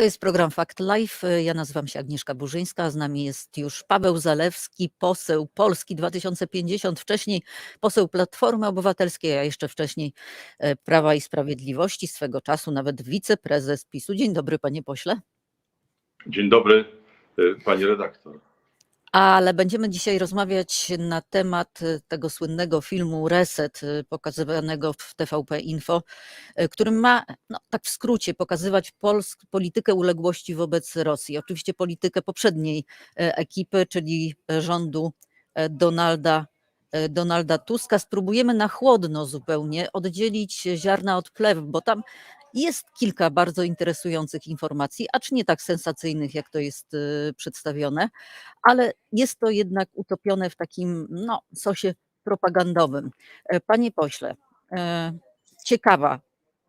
To jest program Fakt Live. Ja nazywam się Agnieszka Burzyńska, z nami jest już Paweł Zalewski, poseł Polski 2050, wcześniej poseł Platformy Obywatelskiej, a jeszcze wcześniej e, Prawa i Sprawiedliwości, swego czasu nawet wiceprezes PiSu. Dzień dobry, panie pośle. Dzień dobry, y, pani redaktor. Ale będziemy dzisiaj rozmawiać na temat y, tego słynnego filmu Reset, y, pokazywanego w TVP Info, y, który ma, no, tak w skrócie, pokazywać Polsk, politykę uległości wobec Rosji. Oczywiście politykę poprzedniej ekipy, czyli rządu Donalda. Donalda Tuska. Spróbujemy na chłodno zupełnie oddzielić ziarna od plew, bo tam jest kilka bardzo interesujących informacji, acz nie tak sensacyjnych, jak to jest y, przedstawione, ale jest to jednak utopione w takim no, sosie propagandowym. E, Panie pośle, e, ciekawa,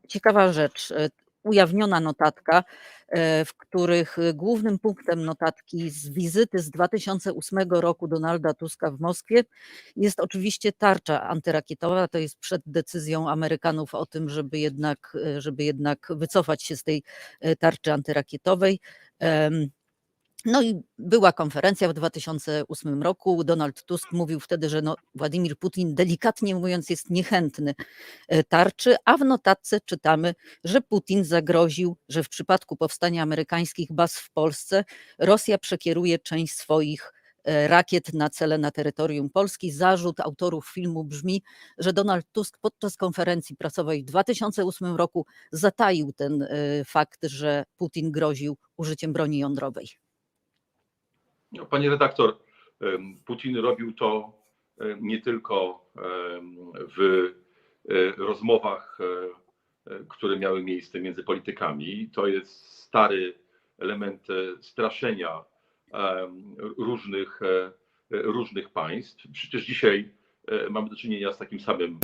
ciekawa rzecz. E, Ujawniona notatka, e, w których głównym punktem notatki z wizyty z 2008 roku Donalda Tuska w Moskwie jest oczywiście tarcza antyrakietowa. To jest przed decyzją Amerykanów o tym, żeby jednak, e, żeby jednak wycofać się z tej e, tarczy antyrakietowej. No i była konferencja w 2008 roku. Donald Tusk mówił wtedy, że no, Władimir Putin, delikatnie mówiąc, jest niechętny e, tarczy, a w notatce czytamy, że Putin zagroził, że w przypadku powstania amerykańskich baz w Polsce Rosja przekieruje część swoich e, rakiet na cele na terytorium Polski. Zarzut autorów filmu brzmi, że Donald Tusk podczas konferencji prasowej w 2008 roku zataił ten e, fakt, że Putin groził użyciem broni jądrowej. No, pani redaktor, Putin robił to nie tylko w e, rozmowach, e, e, które miały miejsce między politykami. To jest stary element straszenia różnych, różnych państw. Przecież dzisiaj mamy do czynienia z takim samym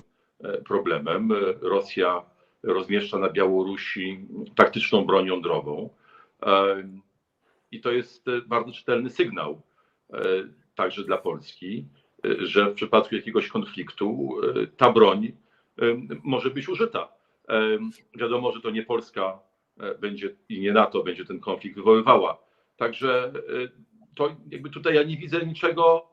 problemem. Rosja rozmieszcza na Białorusi taktyczną broń jądrową. I to jest e, bardzo czytelny sygnał e, także dla Polski, e, że w przypadku jakiegoś konfliktu ta broń może być użyta. Wiadomo, że to nie Polska będzie i nie NATO będzie ten konflikt wywoływała. Także to jakby tutaj ja nie widzę niczego,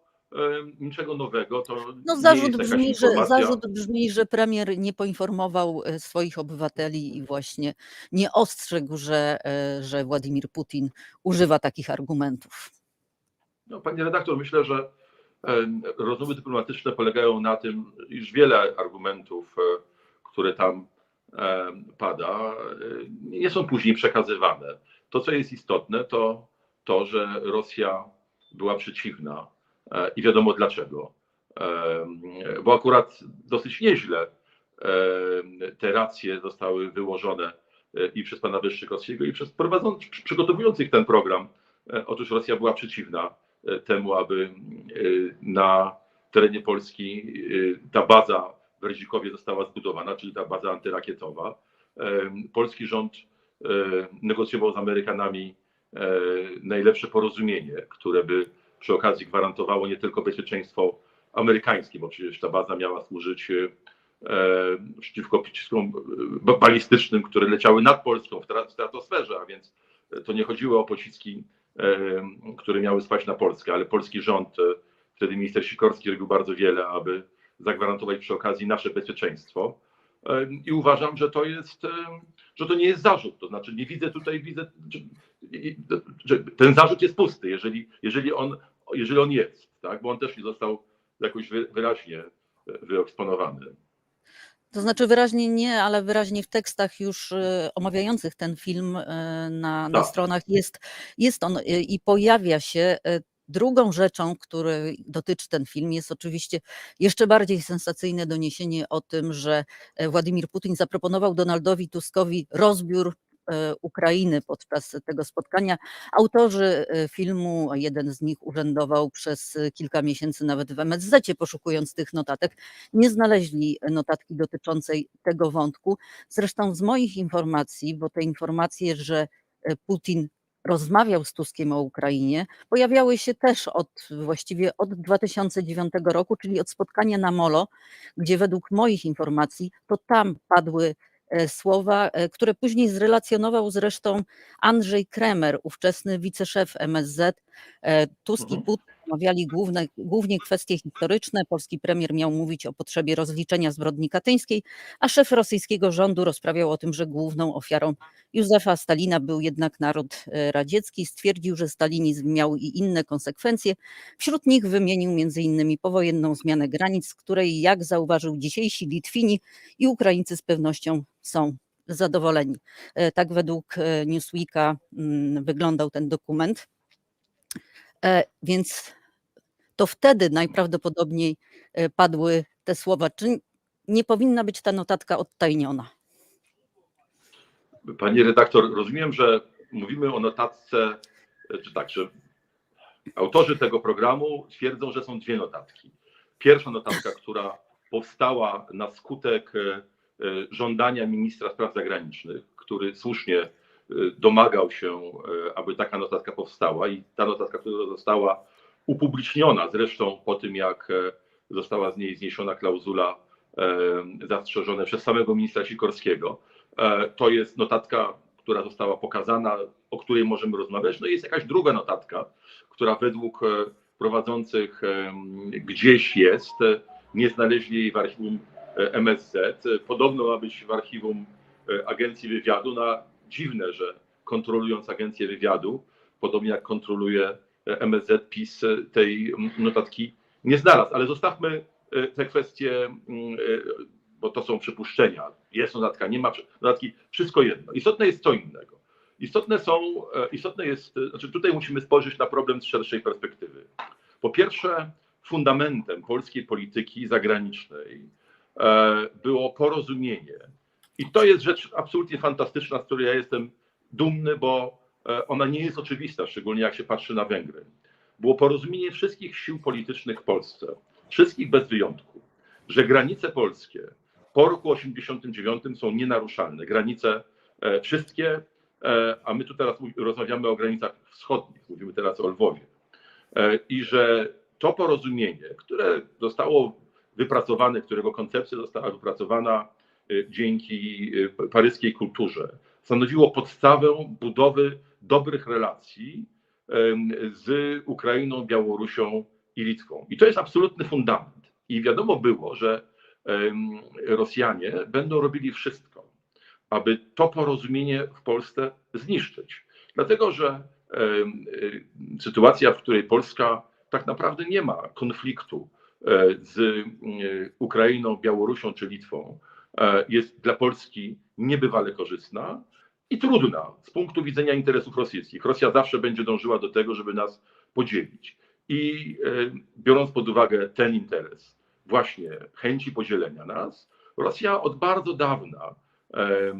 niczego nowego. To No zarzut brzmi, że, zarzut brzmi, że premier nie poinformował e, swoich obywateli i właśnie nie ostrzegł, że, e, że Władimir Putin używa takich argumentów. No, pani redaktor, myślę, że em, rozmowy dyplomatyczne polegają na tym, iż wiele argumentów, e, które tam pada, e, nie są później przekazywane. To, co jest istotne, to to, że Rosja była przeciwna e, i wiadomo dlaczego. Em, Bo akurat dosyć nieźle em, te racje zostały wyłożone e, i przez pana Wyszczykowskiego, i przez prowadzących, przygotowujących ten program. E, Otóż Rosja była przeciwna e, temu, aby e, na terenie Polski e, ta baza w Redzikowie została zbudowana, czyli ta baza antyrakietowa. E, Polski rząd e, negocjował z Amerykanami e, najlepsze porozumienie, które by przy okazji gwarantowało nie tylko bezpieczeństwo amerykańskie, bo przecież ta baza miała służyć e, przeciwko pociskom e, balistycznym, które leciały nad Polską w tra- w stratosferze, a więc to nie chodziło o pociski e, które miały spaść na Polskę, ale polski rząd, wtedy minister Sikorski robił bardzo wiele, aby zagwarantować przy okazji nasze bezpieczeństwo. I uważam, że to jest, że to nie jest zarzut. To znaczy nie widzę tutaj, widzę, że ten zarzut jest pusty, jeżeli, jeżeli, on, jeżeli on jest, tak? bo on też nie został jakoś wy- wyraźnie e, wyeksponowany. To znaczy wyraźnie nie, ale wyraźnie w tekstach już e, omawiających ten film e, na, na Tak. stronach jest, jest on i pojawia się. Drugą rzeczą, której dotyczy ten film, jest oczywiście jeszcze bardziej sensacyjne doniesienie o tym, że Władimir Putin zaproponował Donaldowi Tuskowi rozbiór Ukrainy podczas tego spotkania. Autorzy e, filmu, jeden z nich urzędował przez e, kilka miesięcy nawet w MSZ, poszukując tych notatek, nie znaleźli notatki dotyczącej tego wątku. Zresztą z moich informacji, bo te informacje, że e, Putin rozmawiał z Tuskiem o Ukrainie, pojawiały się też od właściwie od 2009 roku, czyli od spotkania na Molo, gdzie według moich informacji to tam padły e, słowa, e, które później zrelacjonował zresztą Andrzej Kremer, ówczesny wiceszef MSZ. E, Tusk i Mhm. Omawiali główne, głównie kwestie historyczne. Polski premier miał mówić o potrzebie rozliczenia zbrodni katyńskiej, a szef rosyjskiego rządu rozprawiał o tym, że główną ofiarą Józefa Stalina był jednak naród e, radziecki. Stwierdził, że stalinizm miał i inne konsekwencje. Wśród nich wymienił m.in. powojenną zmianę granic, której, jak zauważył dzisiejsi Litwini i Ukraińcy z pewnością są zadowoleni. E, Tak według e, Newsweeka mm, wyglądał ten dokument. E, Więc to wtedy najprawdopodobniej e, padły te słowa. Czy nie powinna być ta notatka odtajniona? Pani redaktor, rozumiem, że mówimy o notatce, czy tak, że autorzy tego programu twierdzą, że są dwie notatki. Pierwsza notatka, która powstała na skutek e, e, żądania ministra spraw zagranicznych, który słusznie e, domagał się, e, aby taka notatka powstała i ta notatka, która została upubliczniona zresztą po tym, jak e, została z niej zniesiona klauzula zastrzeżone przez samego ministra Sikorskiego. To jest notatka, która została pokazana, o której możemy rozmawiać. No i jest jakaś druga notatka, która według prowadzących gdzieś jest. Nie znaleźli jej w archiwum MSZ. Podobno ma być w archiwum Agencji Wywiadu. No, dziwne, że kontrolując Agencję Wywiadu, podobnie jak kontroluje e, MSZ, PiS e, tej notatki nie znalazł. Ale zostawmy e, te kwestie, bo to są przypuszczenia. Jest notatka, nie ma notatki, wszystko jedno. Istotne jest co innego. Istotne są, istotne jest, znaczy tutaj musimy spojrzeć na problem z szerszej perspektywy. Po pierwsze, fundamentem polskiej polityki zagranicznej było porozumienie. I to jest rzecz absolutnie fantastyczna, z której ja jestem dumny, bo e, ona nie jest oczywista, szczególnie jak się patrzy na Węgry. Było porozumienie wszystkich sił politycznych w Polsce, wszystkich bez wyjątku, że granice polskie po roku 89 są nienaruszalne. Granice e, wszystkie, e, a my tu teraz rozmawiamy o granicach wschodnich, mówimy teraz o Lwowie. I że to porozumienie, które zostało wypracowane, którego koncepcja została wypracowana dzięki e, paryskiej kulturze, stanowiło podstawę budowy dobrych relacji z Ukrainą, Białorusią i Litwą. I to jest absolutny fundament. I wiadomo było, że Rosjanie będą robili wszystko, aby to porozumienie w Polsce zniszczyć. Dlatego, że y, sytuacja, w której Polska tak naprawdę nie ma konfliktu e, z y, Ukrainą, Białorusią czy Litwą, jest dla Polski niebywale korzystna i trudna z punktu widzenia interesów rosyjskich. Rosja zawsze będzie dążyła do tego, żeby nas podzielić. I e, biorąc pod uwagę ten interes, właśnie chęci podzielenia nas, Rosja od bardzo dawna e,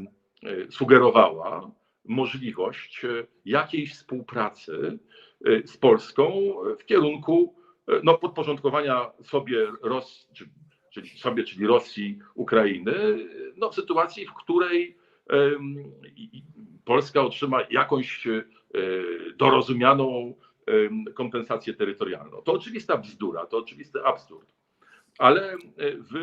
sugerowała możliwość e, jakiejś współpracy e, z Polską w kierunku e, no, podporządkowania sobie Ros, czy, czyli sobie, czyli Rosji, Ukrainy, no, w sytuacji, w której Polska otrzyma jakąś e, dorozumianą kompensację terytorialną. To oczywista bzdura, to oczywisty absurd. Ale e, w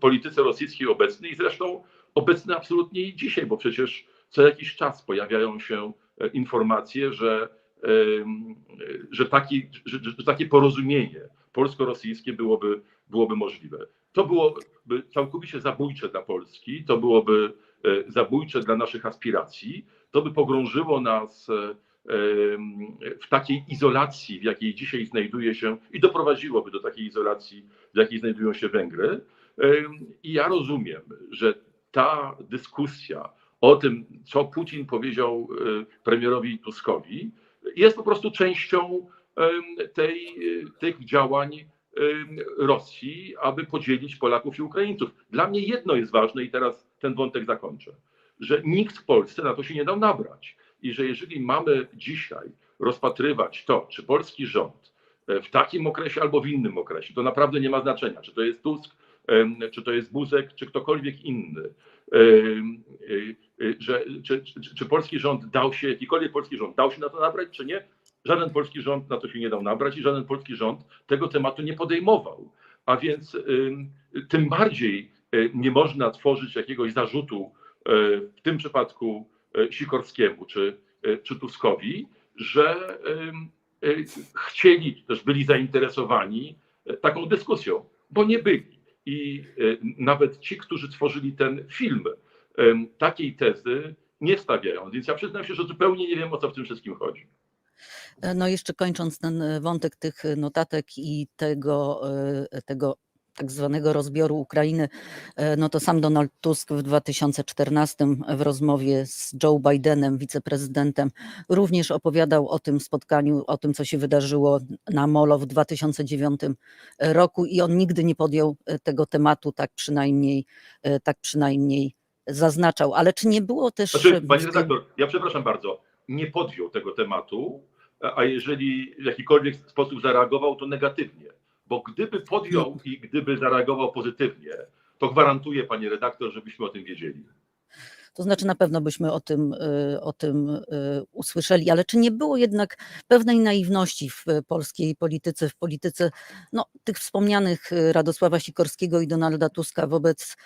polityce rosyjskiej obecnej, zresztą obecny absolutnie i dzisiaj, bo przecież co jakiś czas pojawiają się e, informacje, że, że, taki, że, że takie porozumienie polsko-rosyjskie byłoby, byłoby możliwe. To byłoby całkowicie zabójcze dla Polski, to byłoby e, zabójcze dla naszych aspiracji, to by pogrążyło nas e, em, w takiej izolacji, w jakiej dzisiaj znajduje się i doprowadziłoby do takiej izolacji, w jakiej znajdują się Węgry. I ja rozumiem, że ta dyskusja o tym, co Putin powiedział e, premierowi Tuskowi, jest po prostu częścią tej, tych działań Rosji, aby podzielić Polaków i Ukraińców. Dla mnie jedno jest ważne i teraz ten wątek zakończę, że nikt w Polsce na to się nie dał nabrać i że jeżeli mamy dzisiaj rozpatrywać to, czy polski rząd e, w takim okresie albo w innym okresie, to naprawdę nie ma znaczenia, czy to jest Tusk, czy to jest Buzek, czy ktokolwiek inny, e, e, że, czy, czy, czy polski rząd dał się, jakikolwiek polski rząd dał się na to nabrać, czy nie, żaden polski rząd na to się nie dał nabrać i żaden polski rząd tego tematu nie podejmował. A więc ym, tym bardziej nie można tworzyć jakiegoś zarzutu, w tym przypadku Sikorskiemu czy, czy Tuskowi, że chcieli, też byli zainteresowani taką dyskusją, bo nie byli. I nawet ci, którzy tworzyli ten film, takiej tezy nie stawiają. Więc ja przyznam się, że zupełnie nie wiem, o co w tym wszystkim chodzi. No jeszcze kończąc ten wątek tych notatek i tego, tego tak zwanego rozbioru Ukrainy, no to sam Donald Tusk w 2014 w rozmowie z Joe Bidenem, wiceprezydentem, również opowiadał o tym spotkaniu, o tym, co się wydarzyło na Molo w 2009 roku i on nigdy nie podjął tego tematu, tak przynajmniej, tak przynajmniej zaznaczał. Ale czy nie było też... Znaczy, panie redaktor, ja przepraszam bardzo, nie podjął tego tematu, a jeżeli w jakikolwiek sposób zareagował, to negatywnie. Bo gdyby podjął i gdyby zareagował pozytywnie, to gwarantuję, panie redaktor, żebyśmy o tym wiedzieli. To znaczy na pewno byśmy o tym, y, o tym y, usłyszeli, ale czy nie było jednak pewnej naiwności w polskiej polityce, w polityce no, tych wspomnianych y, Radosława Sikorskiego i Donalda Tuska wobec,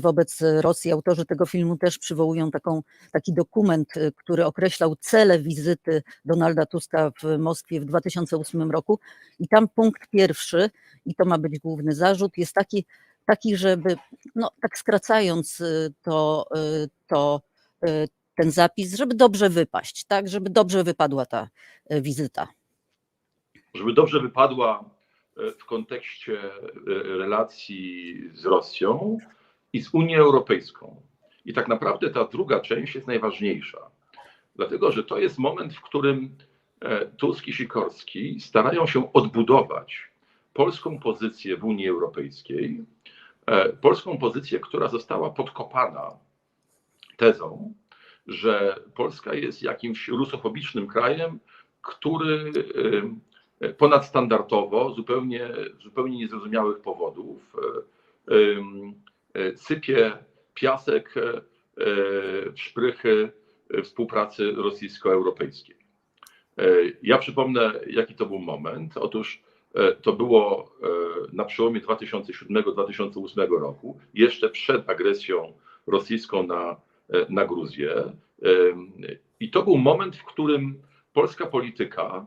wobec Rosji? Autorzy tego filmu też przywołują taką, taki dokument, który określał cele wizyty Donalda Tuska w Moskwie w 2008 roku i tam punkt pierwszy, i to ma być główny zarzut, jest taki, taki, żeby, no tak skracając y, to, y, to y, ten zapis, żeby dobrze wypaść, tak, żeby dobrze wypadła ta wizyta. Żeby dobrze wypadła w kontekście relacji z Rosją i z Unią Europejską. I tak naprawdę ta druga część jest najważniejsza, dlatego że to jest moment, w którym e, Tusk i Sikorski starają się odbudować polską pozycję w Unii Europejskiej, polską pozycję, która została podkopana tezą, że Polska jest jakimś rusofobicznym krajem, który e, ponadstandardowo, zupełnie, zupełnie niezrozumiałych powodów, e, sypie piasek w szprychy współpracy rosyjsko-europejskiej. Ja przypomnę, jaki to był moment. Otóż E, to było e, na przełomie 2007-2008 roku, jeszcze przed agresją rosyjską na, e, na Gruzję. I to był moment, w którym polska polityka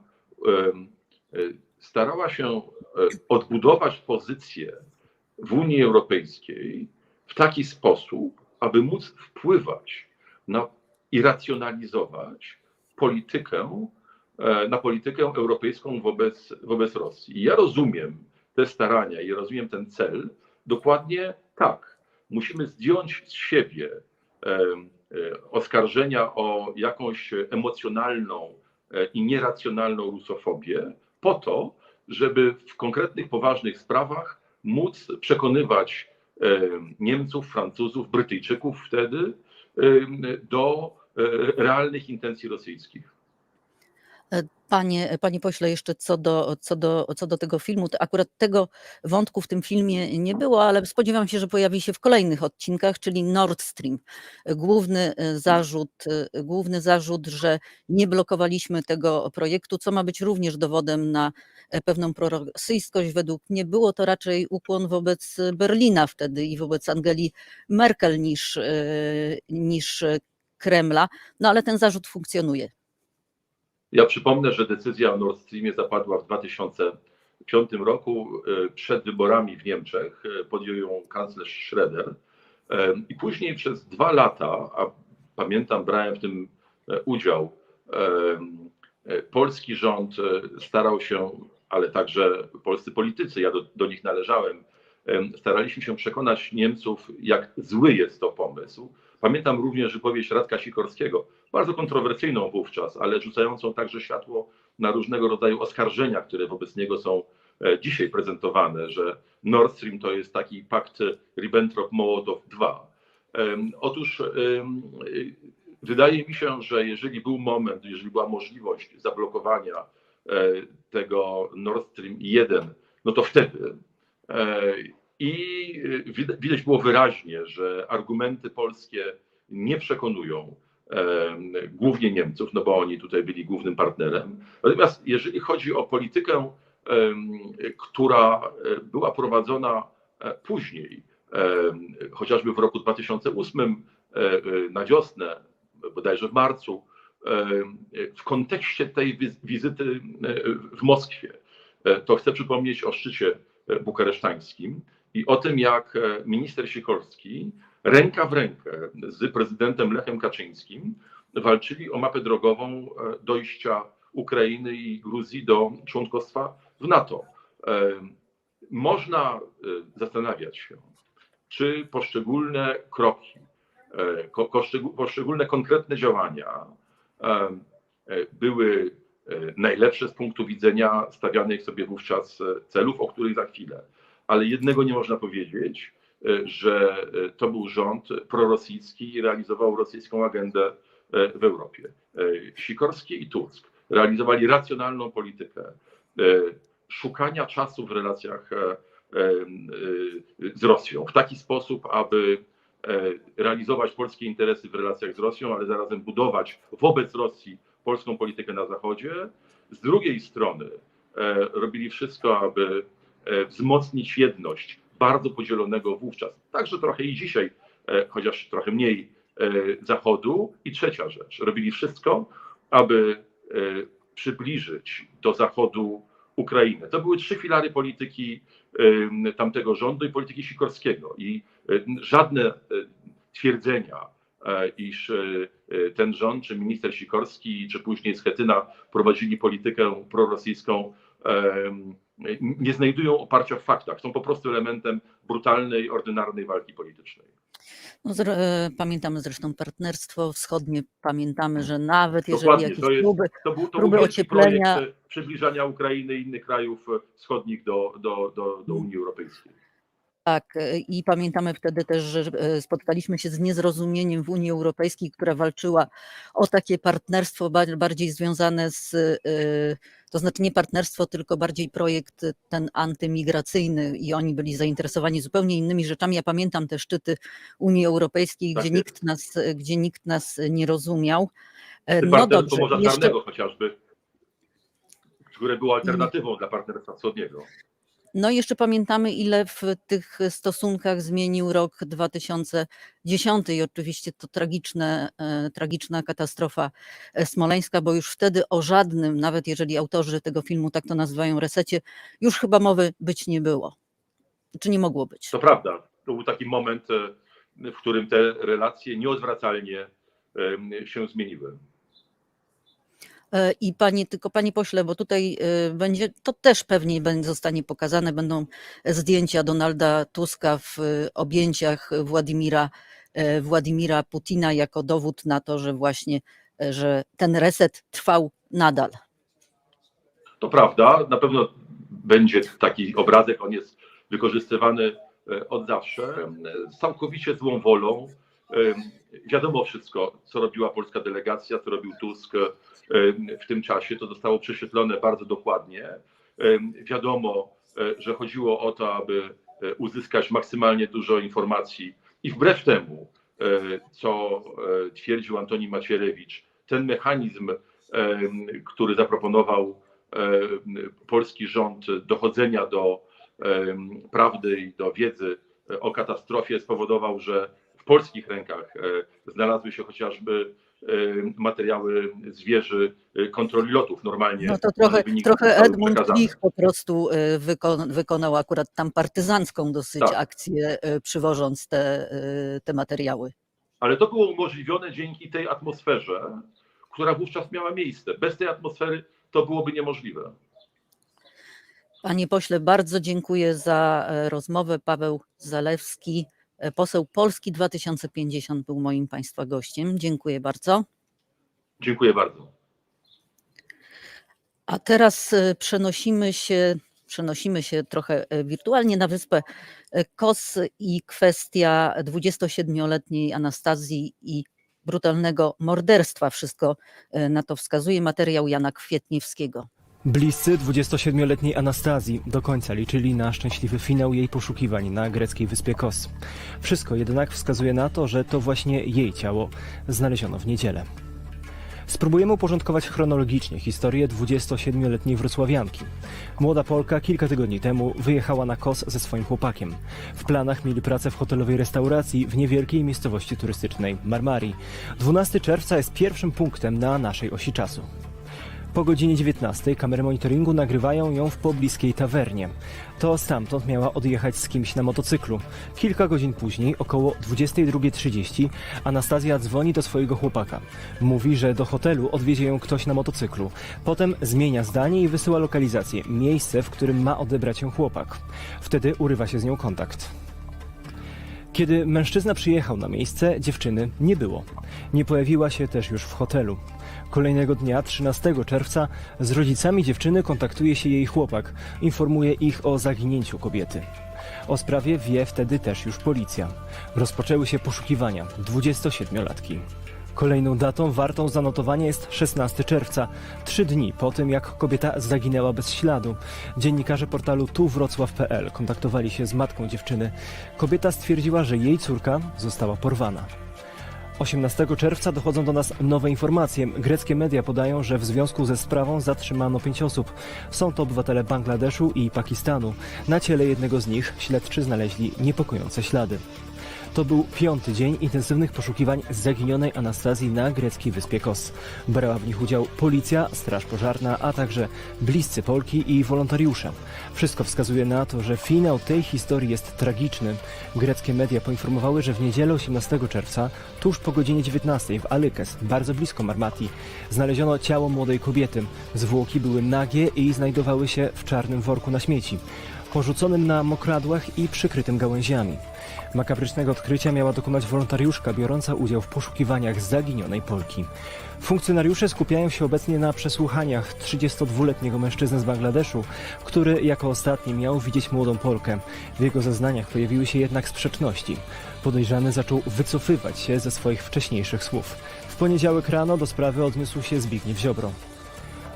starała się odbudować pozycję w Unii Europejskiej w taki sposób, aby móc wpływać na i racjonalizować politykę E, na politykę europejską wobec, wobec Rosji. Ja rozumiem te starania i rozumiem ten cel dokładnie tak. Musimy zdjąć z siebie e, e, oskarżenia o jakąś emocjonalną i nieracjonalną rusofobię po to, żeby w konkretnych, poważnych sprawach móc przekonywać Niemców, Francuzów, Brytyjczyków wtedy do realnych intencji rosyjskich. E, panie, panie pośle, jeszcze co do, co, do, co do tego filmu, to akurat tego wątku w tym filmie nie było, ale spodziewam się, że pojawi się w kolejnych odcinkach, czyli Nord Stream. Główny e, zarzut, e, główny zarzut, że nie blokowaliśmy tego projektu, co ma być również dowodem na pewną prorosyjskość. Według mnie było to raczej ukłon wobec Berlina wtedy i wobec Angeli Merkel niż, niż Kremla, no ale ten zarzut funkcjonuje. Ja przypomnę, że decyzja o Nord Streamie zapadła w 2005 roku e, przed wyborami w Niemczech. E, podjął ją kanclerz Schroeder. E, I później przez dwa lata, a pamiętam, brałem w tym udział, polski rząd starał się, ale także polscy politycy, ja do, do nich należałem, staraliśmy się przekonać Niemców, jak zły jest to pomysł. Pamiętam również wypowiedź Radka Sikorskiego, bardzo kontrowersyjną wówczas, ale rzucającą także światło na różnego rodzaju oskarżenia, które wobec niego są e, dzisiaj prezentowane, że Nord Stream to jest taki pakt Ribbentrop-Mołotow 2. Otóż wydaje mi się, że jeżeli był moment, jeżeli była możliwość zablokowania e, tego Nord Stream 1, no to wtedy. I widać było wyraźnie, że argumenty polskie nie przekonują głównie Niemców, no bo oni tutaj byli głównym partnerem. Natomiast jeżeli chodzi o politykę, która e, była prowadzona e, później chociażby w roku 2008 e, na wiosnę, bodajże w marcu, w kontekście tej wiz- wizyty w Moskwie, to chcę przypomnieć o szczycie bukaresztańskim i o tym, jak e, minister Sikorski ręka w rękę z prezydentem Lechem Kaczyńskim walczyli o mapę drogową e, dojścia Ukrainy i Gruzji do członkostwa w NATO. E, Można zastanawiać się, czy poszczególne kroki, poszczególne konkretne działania były najlepsze z punktu widzenia stawianych sobie wówczas celów, o których za chwilę. Ale jednego nie można powiedzieć, e, że e, to był rząd prorosyjski i realizował rosyjską agendę e, w Europie. Sikorski i Tusk realizowali racjonalną politykę szukania czasu w relacjach z Rosją w taki sposób, aby realizować polskie interesy w relacjach z Rosją, ale zarazem budować wobec Rosji polską politykę na Zachodzie. Z drugiej strony robili wszystko, aby wzmocnić jedność bardzo podzielonego wówczas, także trochę i dzisiaj, e, chociaż trochę mniej e, Zachodu. I trzecia rzecz, robili wszystko, aby e, przybliżyć do Zachodu Ukrainę. To były trzy filary polityki tamtego rządu i polityki Sikorskiego. I e, żadne e, twierdzenia, e, iż e, e, ten rząd, czy minister Sikorski, czy później Schetyna prowadzili politykę prorosyjską, nie znajdują oparcia w faktach. Są po prostu elementem brutalnej, ordynarnej walki politycznej. No, e, pamiętamy zresztą partnerstwo wschodnie, pamiętamy, że nawet jeżeli Dokładnie, jakieś to jest- próby To był, to Próby ocieplenia- projekt e, przybliżania Ukrainy i innych krajów e, wschodnich do, do, do, do Unii Europejskiej. Tak, e, i pamiętamy wtedy też, że e, spotkaliśmy się z niezrozumieniem w Unii Europejskiej, która walczyła o takie partnerstwo ba- bardziej związane z, e, to znaczy nie partnerstwo, tylko bardziej projekt ten antymigracyjny i oni byli zainteresowani zupełnie innymi rzeczami. Ja pamiętam te szczyty Unii Europejskiej, Tak gdzie jest. nikt nas, gdzie nikt nas nie rozumiał. No dobrze, Morza jeszcze, Czarnego chociażby, które było alternatywą dla partnerstwa wschodniego. No i jeszcze pamiętamy, ile w tych stosunkach zmienił rok 2010 i oczywiście to tragiczne, e, tragiczna katastrofa e, smoleńska, bo już wtedy o żadnym, nawet jeżeli autorzy tego filmu tak to nazywają, resecie, już chyba mowy być nie było. Czy nie mogło być? To prawda, to był taki moment, e, w którym te relacje nieodwracalnie się zmieniły. E, I panie, tylko panie pośle, bo tutaj e, będzie, to też pewnie będzie, zostanie pokazane, będą zdjęcia Donalda Tuska w e, objęciach Władimira, Władimira Putina jako dowód na to, że właśnie, że ten reset trwał nadal. To prawda, na pewno będzie taki obrazek, on jest wykorzystywany od zawsze, całkowicie złą wolą. Wiadomo wszystko, co robiła polska delegacja, co robił Tusk w tym czasie, to zostało prześwietlone bardzo dokładnie. Wiadomo, e, że chodziło o to, aby e, uzyskać maksymalnie dużo informacji i wbrew temu, e, co twierdził Antoni Macierewicz, ten mechanizm, który zaproponował polski rząd dochodzenia do prawdy i do wiedzy o katastrofie spowodował, że w polskich rękach znalazły się chociażby materiały z wieży e, kontroli lotów normalnie. No to trochę, trochę Edmund. Klich po prostu wyko- wykonał akurat tam partyzancką dosyć Tak. akcję, przywożąc te, te materiały. Ale to było umożliwione dzięki tej atmosferze, która wówczas miała miejsce. Bez tej atmosfery to byłoby niemożliwe. Panie pośle, bardzo dziękuję za e, rozmowę. Paweł Zalewski, poseł Polski 2050 był moim Państwa gościem. Dziękuję bardzo. Dziękuję bardzo. A teraz e, przenosimy się, przenosimy się trochę e, wirtualnie na wyspę e, Kos i kwestia 27-letniej Anastazji i brutalnego morderstwa. Wszystko e, na to wskazuje materiał Jana Kwietniewskiego. Bliscy 27-letniej Anastazji do końca liczyli na szczęśliwy finał jej poszukiwań na greckiej wyspie Kos. Wszystko jednak wskazuje na to, że to właśnie jej ciało znaleziono w niedzielę. Spróbujemy uporządkować chronologicznie historię 27-letniej wrocławianki. Młoda Polka kilka tygodni temu wyjechała na kos ze swoim chłopakiem. W planach mieli pracę w hotelowej restauracji w niewielkiej miejscowości turystycznej Marmarii. 12 czerwca jest pierwszym punktem na naszej osi czasu. Po godzinie 19 kamery monitoringu nagrywają ją w pobliskiej tawernie. To stamtąd miała odjechać z kimś na motocyklu. Kilka godzin później, około 22.30, Anastazja dzwoni do swojego chłopaka. Mówi, że do hotelu odwiezie ją ktoś na motocyklu. Potem zmienia zdanie i wysyła lokalizację, miejsce, w którym ma odebrać ją chłopak. Wtedy urywa się z nią kontakt. Kiedy mężczyzna przyjechał na miejsce, dziewczyny nie było. Nie pojawiła się też już w hotelu. Kolejnego dnia, 13 czerwca, z rodzicami dziewczyny kontaktuje się jej chłopak. Informuje ich o zaginięciu kobiety. O sprawie wie wtedy też już policja. Rozpoczęły się poszukiwania 27-latki. Kolejną datą wartą zanotowania jest 16 czerwca, trzy dni po tym, jak kobieta zaginęła bez śladu. Dziennikarze portalu tuwrocław.pl kontaktowali się z matką dziewczyny. Kobieta stwierdziła, że jej córka została porwana. 18 czerwca dochodzą do nas nowe informacje. Greckie media podają, że w związku ze sprawą zatrzymano pięć osób. Są to obywatele Bangladeszu i Pakistanu. Na ciele jednego z nich śledczy znaleźli niepokojące ślady. To był piąty dzień intensywnych poszukiwań zaginionej Anastazji na greckiej wyspie Kos. Brała w nich udział policja, straż pożarna, a także bliscy Polki i wolontariusze. Wszystko wskazuje na to, że finał tej historii jest tragiczny. Greckie media poinformowały, że w niedzielę 18 czerwca, tuż po godzinie 19 w Alykes, bardzo blisko Marmati, znaleziono ciało młodej kobiety. Zwłoki były nagie i znajdowały się w czarnym worku na śmieci porzuconym na mokradłach i przykrytym gałęziami. Makabrycznego odkrycia miała dokonać wolontariuszka biorąca udział w poszukiwaniach zaginionej Polki. Funkcjonariusze skupiają się obecnie na przesłuchaniach 32-letniego mężczyzny z Bangladeszu, który jako ostatni miał widzieć młodą Polkę. W jego zeznaniach pojawiły się jednak sprzeczności. Podejrzany zaczął wycofywać się ze swoich wcześniejszych słów. W poniedziałek rano do sprawy odniósł się Zbigniew Ziobro.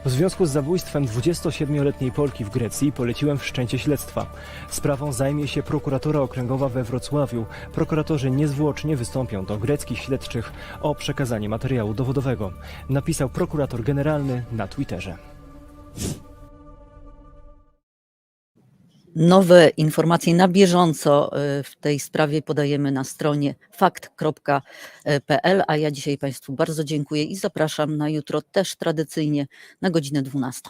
W związku z zabójstwem 27-letniej Polki w Grecji poleciłem wszczęcie śledztwa. Sprawą zajmie się prokuratura okręgowa we Wrocławiu. Prokuratorzy niezwłocznie wystąpią do greckich śledczych o przekazanie materiału dowodowego, napisał prokurator generalny na Twitterze. Nowe informacje na bieżąco y, w tej sprawie podajemy na stronie fakt.pl, a ja dzisiaj Państwu bardzo dziękuję i zapraszam na jutro też tradycyjnie na godzinę 12.